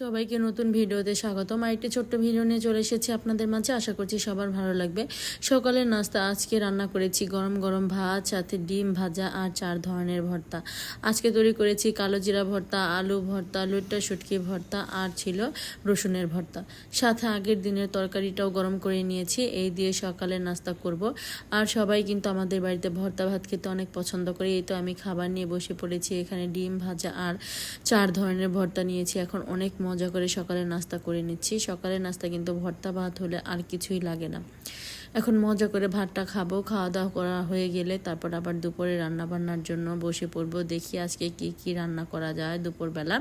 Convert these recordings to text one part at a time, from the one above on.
সবাইকে নতুন ভিডিওতে স্বাগতম। আর একটি ছোট্ট ভিডিও নিয়ে চলে এসেছি আপনাদের মাঝে। আশা করছি সবার ভালো লাগবে। সকালের নাস্তা, আজকে রান্না করেছি গরম গরম ভাত, সাথে ডিম ভাজা আর চার ধরনের ভর্তা। আজকে তৈরি করেছি কালো জিরা ভর্তা, আলু ভর্তা, লুট্টা শুটকি ভর্তা আর ছিল রসুনের ভর্তা। সাথে আগের দিনের তরকারিটাও গরম করে নিয়েছি। এই দিয়ে সকালের নাস্তা করব। আর সবাই কিন্তু আমাদের বাড়িতে ভর্তা ভাত খেতে অনেক পছন্দ করে। এই তো আমি খাবার নিয়ে বসে পড়েছি। এখানে ডিম ভাজা আর চার ধরনের ভর্তা নিয়েছি। এখন অনেক মজা করে সকালে নাস্তা করে নিচ্ছি। সকালে নাস্তা কিন্তু ভর্তা ভাত হলে আর কিছুই লাগে না। এখন মজা করে ভাতটা খাব। খাওয়া দাওয়া করা হয়ে গেলে তারপর আবার দুপুরে রান্না বান্নার জন্য বসে পড়ব। দেখি আজকে কি কি রান্না করা যায় দুপুরবেলা।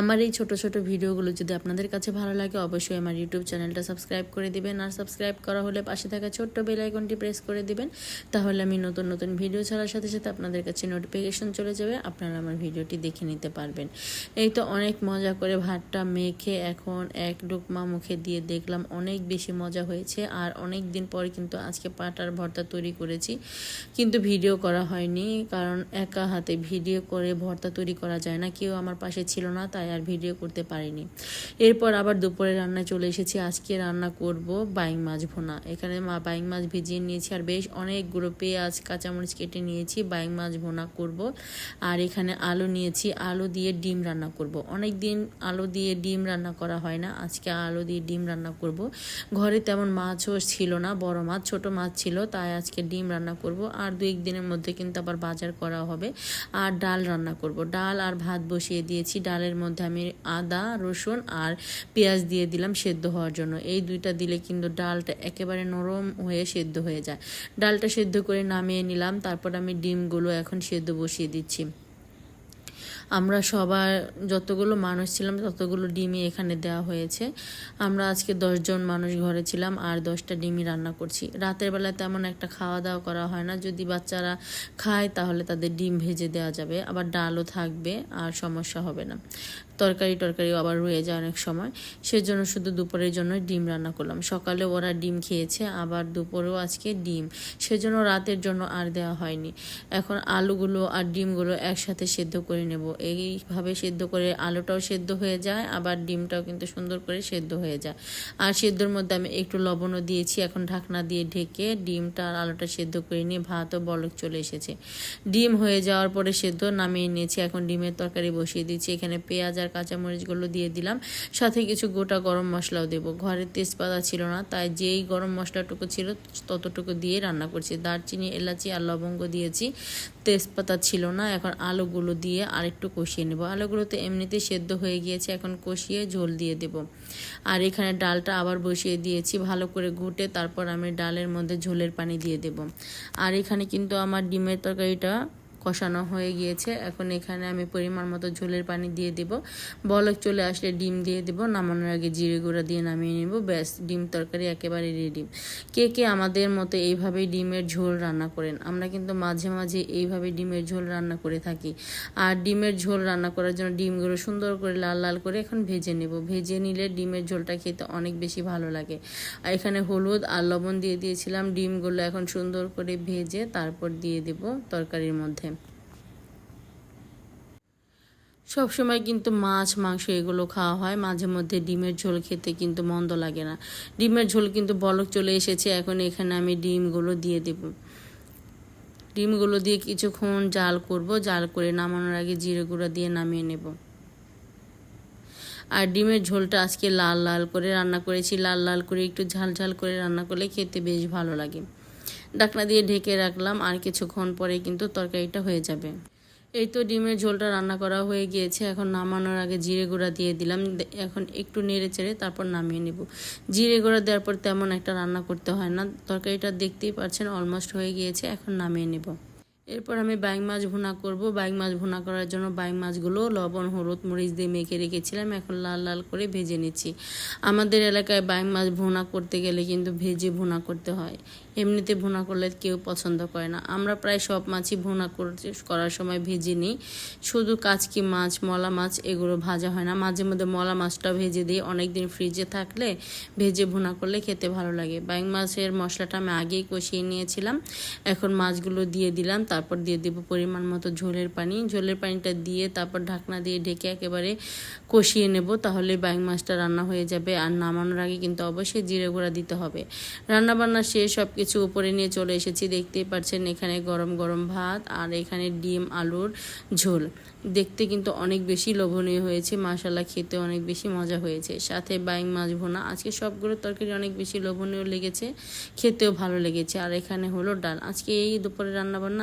আমার এই ছোট ছোট ভিডিওগুলো যদি আপনাদের কাছে ভালো লাগে, অবশ্যই আমার ইউটিউব চ্যানেলটা সাবস্ক্রাইব করে দিবেন। আর সাবস্ক্রাইব করা হলে পাশে থাকা ছোট্ট বেল আইকনটি প্রেস করে দিবেন। তাহলে আমি নতুন নতুন ভিডিও ছাড়ার সাথে সাথে আপনাদের কাছে নোটিফিকেশন চলে যাবে, আপনারা আমার ভিডিওটি দেখে নিতে পারবেন। এই তো অনেক মজা করে ভাতটা মেখে এখন এক ডুকমা মুখে দিয়ে দেখলাম, অনেক বেশি মজা হয়েছে। আর অনেক দিন পর কিন্তু আজকে পাটার ভর্তা তৈরি করেছি, কিন্তু ভিডিও করা হয়নি, কারণ একা হাতে ভিডিও করে ভর্তা তৈরি করা যায় না। কেউ আমার পাশে ছিল না, তাই আর ভিডিও করতে পারিনি। এরপর আবার দুপুরে রান্না চলে এসেছি। আজকে রান্না করব বাইং মাছ ভোনা। এখানে মা বাইং মাছ ভিজিয়ে নিয়েছি আর বেশ অনেকগুলো পেঁয়াজ, কাঁচামরিচ কেটে নিয়েছি, বাইং মাছ ভোনা করব। আর এখানে আলু নিয়েছি। আলু দিয়ে ডিম রান্না করব। অনেক দিন আলু দিয়ে ডিম রান্না করা হয় না। আজকে আলু দিয়ে ডিম রান্না করব। ঘরে তেমন মাছও ছিল না, বড় মাছ, ছোট মাছ ছিল, তাই আজকে ডিম রান্না করব। আর দুই দিনের মধ্যে কিন্তু আবার বাজার করা হবে। আর ডাল রান্না করব। ডাল আর ভাত বসিয়ে দিয়েছি। ডালের মধ্যে আমি আদা, রসুন আর পেঁয়াজ দিয়ে দিলাম সেদ্ধ হওয়ার জন্য। এই দুইটা দিলে কিন্তু ডালটা একেবারে নরম হয়ে সেদ্ধ হয়ে যায়। ডালটা সেদ্ধ করে নামিয়ে নিলাম, তারপর আমি ডিমগুলো এখন সেদ্ধ বসিয়ে দিচ্ছি। আমরা সবার যতগুলো মানুষ ছিলাম, ততগুলো ডিমই এখানে দেওয়া হয়েছে। আমরা আজকে দশজন মানুষ ঘরে ছিলাম আর দশটা ডিমই রান্না করছি। রাতের বেলা তেমন একটা খাওয়া দাওয়া করা হয় না। যদি বাচ্চারা খায়, তাহলে তাদের ডিম ভেজে দেওয়া যাবে। আবার ডালও থাকবে আর সমস্যা হবে না। তরকারি টরকারি আবার রয়ে যায় অনেক সময়। সেজন্য শুধু দুপুরের জন্য ডিম রান্না করলাম। সকালে ওরা ডিম খেয়েছে, আবার দুপুরেও আজকে ডিম। সেজন্য রাতের জন্য আর দেওয়া হয়নি। এখন আলুগুলো আর ডিমগুলো একসাথে সেদ্ধ করে নেব। এইভাবে সেদ্ধ করে আলুটাও সেদ্ধ হয়ে যায়, আবার ডিমটাও কিন্তু সুন্দর করে সেদ্ধ হয়ে যায়। আর সেদ্ধর মধ্যে আমি একটু লবণও দিয়েছি। এখন ঢাকনা দিয়ে ঢেকে ডিমটা আর আলুটা সেদ্ধ করে নিয়ে ভাতও বলক চলে এসেছে। ডিম হয়ে যাওয়ার পরে সেদ্ধ নামিয়ে নিয়েছি। এখন ডিমের তরকারি বসিয়ে দিচ্ছি এখানে পেঁয়াজ আর কাঁচামরিচগুলো দিয়ে দিলাম। সাথে কিছু গোটা গরম মশলাও দেবো। ঘরে তেজপাতা ছিল না, তাই যেই গরম মশলাটুকু ছিল ততটুকু দিয়ে রান্না করছি। দারচিনি, এলাচি আর লবঙ্গ দিয়েছি, তেজপাতা ছিল না, এখন আলুগুলো দিয়ে আরেকটু কষিয়ে নেব। আলুগুলো তো এমনিতেই সেদ্ধ হয়ে গিয়েছে, এখন কষিয়ে ঝোল দিয়ে দেব। আর এখানে ডালটা আবার বসিয়ে দিয়েছি, ভালো করে ঘুটে তারপর আমি ডালের মধ্যে ঝোলের পানি দিয়ে দেব। আর এখানে কিন্তু আমার ডিমের তরকারিটা কষানো হয়ে গিয়েছে। এখন এখানে আমি পরিমাণ মতো ঝোলের পানি দিয়ে দেব। বলক চলে আসলে ডিম দিয়ে দেব। নামানোর আগে জিরে গুঁড়া দিয়ে নামিয়ে নেব। ব্যাস, ডিম তরকারি একেবারে রেডি কে কে আমাদের মতো এইভাবেই ডিমের ঝোল রান্না করেন? আমরা কিন্তু মাঝে মাঝে এইভাবে ডিমের ঝোল রান্না করে থাকি। আর ডিমের ঝোল রান্না করার জন্য ডিমগুলো সুন্দর করে লাল লাল করে এখন ভেজে নেব। ভেজে নিলে ডিমের ঝোলটা খেতে অনেক বেশি ভালো লাগে। আর এখানে হলুদ আর লবণ দিয়ে দিয়েছিলাম। ডিমগুলো এখন সুন্দর করে ভেজে তারপর দিয়ে দেব তরকারির মধ্যে। সব সময় কিন্তু মাছ, মাংস এগুলো খাওয়া হয়। মাঝে মধ্যে ডিমের ঝোল খেতে কিন্তু মন্দ লাগে না। ডিমের ঝোল কিন্তু বলক চলে এসেছে, এখন এখানে আমি ডিমগুলো দিয়ে দেব। ডিমগুলো দিয়ে কিছুক্ষণ জাল করব, জাল করে নামানোর আগে জিরে গুঁড়া দিয়ে নামিয়ে নেব। আর ডিমের ঝোলটা আজকে লাল লাল করে রান্না করেছি। লাল লাল করে একটু ঝাল ঝাল করে রান্না করলে খেতে বেশ ভালো লাগে। ডাকনা দিয়ে ঢেকে রাখলাম, আর কিছুক্ষণ পরে কিন্তু তরকারিটা হয়ে যাবে। এই তো ডিমের ঝোলটা রান্না করা হয়ে গিয়েছে। এখন নামানোর আগে জিরে গুঁড়া দিয়ে দিলাম। এখন একটু নেড়ে চেড়ে তারপর নামিয়ে নেব। জিরে গুঁড়া দেওয়ার পর তেমন একটা রান্না করতে হয় না। তরকারিটা দেখতেই পাচ্ছেন অলমোস্ট হয়ে গিয়েছে। এখন নামিয়ে নেব। এরপর আমি বাইং মাছ ভুনা করব। বাইং মাছ ভুনা করার জন্য বাইং মাছগুলো লবণ, হলুদ, মরিচ দিয়ে মেখে রেখেছিলাম। এখন লাল লাল করে ভেজে নিচ্ছি। আমাদের এলাকায় বাইং মাছ ভুনা করতে গেলে কিন্তু ভেজে ভুনা করতে হয়। এমনিতে ভুনা করলে কেউ পছন্দ করে না। আমরা প্রায় সব মাছই ভুনা করার সময় ভেজে নিই। শুধু কাচকি মাছ, মলা মাছ এগুলো ভাজা হয় না। মাঝে মধ্যে মলা মাছটা ভেজে দিই। অনেক দিন ফ্রিজে থাকলে ভেজে ভুনা করলে খেতে ভালো লাগে। বাইং মাছের মশলাটা আমি আগেই কষিয়ে নিয়েছিলাম। এখন মাছগুলো দিয়ে দিলাম। তার তারপর দিয়ে দিব পরিমাণ মতো ঝোলের পানি। ঝোলের পানিটা দিয়ে তারপর ঢাকনা দিয়ে ঢেকে একেবারে কষিয়ে নেব, তাহলে বাইং মাছটা রান্না হয়ে যাবে। আর নামানোর আগে কিন্তু অবশ্যই জিরে গুঁড়া দিতে হবে। রান্না বান্না শেষ সব কিছু উপরে নিয়ে চলে এসেছি। দেখতেই পাচ্ছেন এখানে গরম গরম ভাত আর এখানে ডিম, আলুর ঝোল। দেখতে কিন্তু অনেক বেশি লোভনীয় হয়েছে। মাশাল্লাহ খেতে অনেক বেশি মজা হয়েছে। সাথে বাইং মাছ ভোনা। আজকে সবগুলো তরকারি অনেক বেশি লোভনীয় লেগেছে, খেতেও ভালো লেগেছে। আর এখানে হলো ডাল। আজকে এই দুপুরে রান্না বান্না